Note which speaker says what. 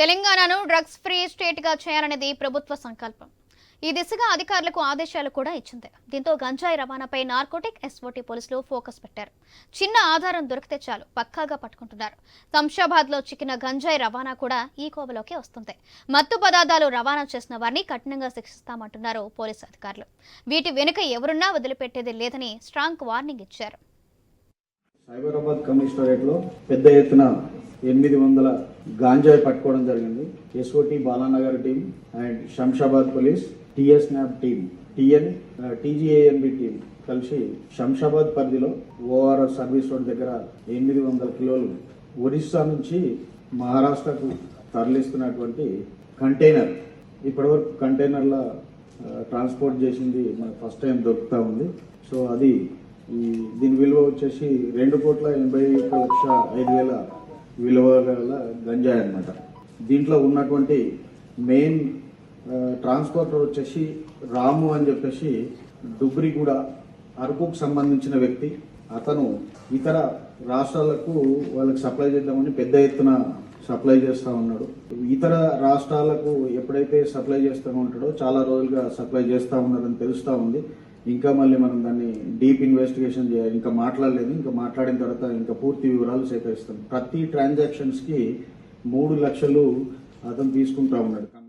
Speaker 1: తెలంగాణను drugs free స్టేట్గా చేయాలనేది ప్రభుత్వ సంకల్పం. ఈ దిశగా అధికారులకు ఆదేశాలు కూడా ఇచ్చింది. దీంతో గంజాయి రవాణాపై నార్కోటిక్ ఎస్ఓటీ పోలీసులు ఫోకస్ పెట్టారు. చిన్న ఆధారం దొరికితే చాలు పక్కాగా పట్టుకుంటున్నారు. శంషాబాద్లో చిక్కిన గంజాయి రవాణా కూడా ఈ కోవలోకే వస్తుంది. మత్తు పదార్థాలు రవాణా చేసిన వారిని కఠినంగా శిక్షిస్తామంటున్నారు పోలీసు అధికారులు. వీటి వెనుక ఎవరున్నా వదిలిపెట్టేది లేదని స్ట్రాంగ్ వార్నింగ్ ఇచ్చారు.
Speaker 2: సైబరాబాద్ కమిషనరేట్లో పెద్ద ఎత్తున ఎనిమిది వందల గాంజాయి పట్టుకోవడం జరిగింది. SOT Balanagar team and Shamshabad police TS NAB team TN TGANB team కలిసి శంషాబాద్ పరిధిలో ఓఆర్ఆర్ సర్వీస్ రోడ్ దగ్గర ఎనిమిది వందల కిలోలు ఒరిస్సా నుంచి మహారాష్ట్రకు తరలిస్తున్నటువంటి కంటైనర్. ఇప్పటివరకు కంటైనర్ల ట్రాన్స్పోర్ట్ చేసింది మనకు ఫస్ట్ టైం దొరుకుతా ఉంది. సో అది దీని విలువ వచ్చేసి రెండు కోట్ల ఎనభై ఒక్క లక్ష ఐదు వేల విలువ గల గంజాయి అనమాట దీంట్లో ఉన్నటువంటి మెయిన్ ట్రాన్స్పోర్టర్ వచ్చేసి రాము అని చెప్పేసి డుబ్రిగూడ అరకుకు సంబంధించిన వ్యక్తి. అతను ఇతర రాష్ట్రాలకు వాళ్ళకి సప్లై చేద్దామని పెద్ద ఎత్తున సప్లై చేస్తూ ఉన్నాడు. ఇతర రాష్ట్రాలకు ఎప్పుడైతే సప్లై చేస్తూ ఉంటాడో చాలా రోజులుగా సప్లై చేస్తూ ఉన్నారని తెలుస్తూ ఉంది. ఇంకా మళ్ళీ మనం దాన్ని డీప్ ఇన్వెస్టిగేషన్ చేయాలి. ఇంకా మాట్లాడలేదు. ఇంకా మాట్లాడిన తర్వాత ఇంకా పూర్తి వివరాలు సేకరిస్తాం. ప్రతి ట్రాన్సాక్షన్స్కి మూడు లక్షలు అతను తీసుకుంటా ఉన్నాడు.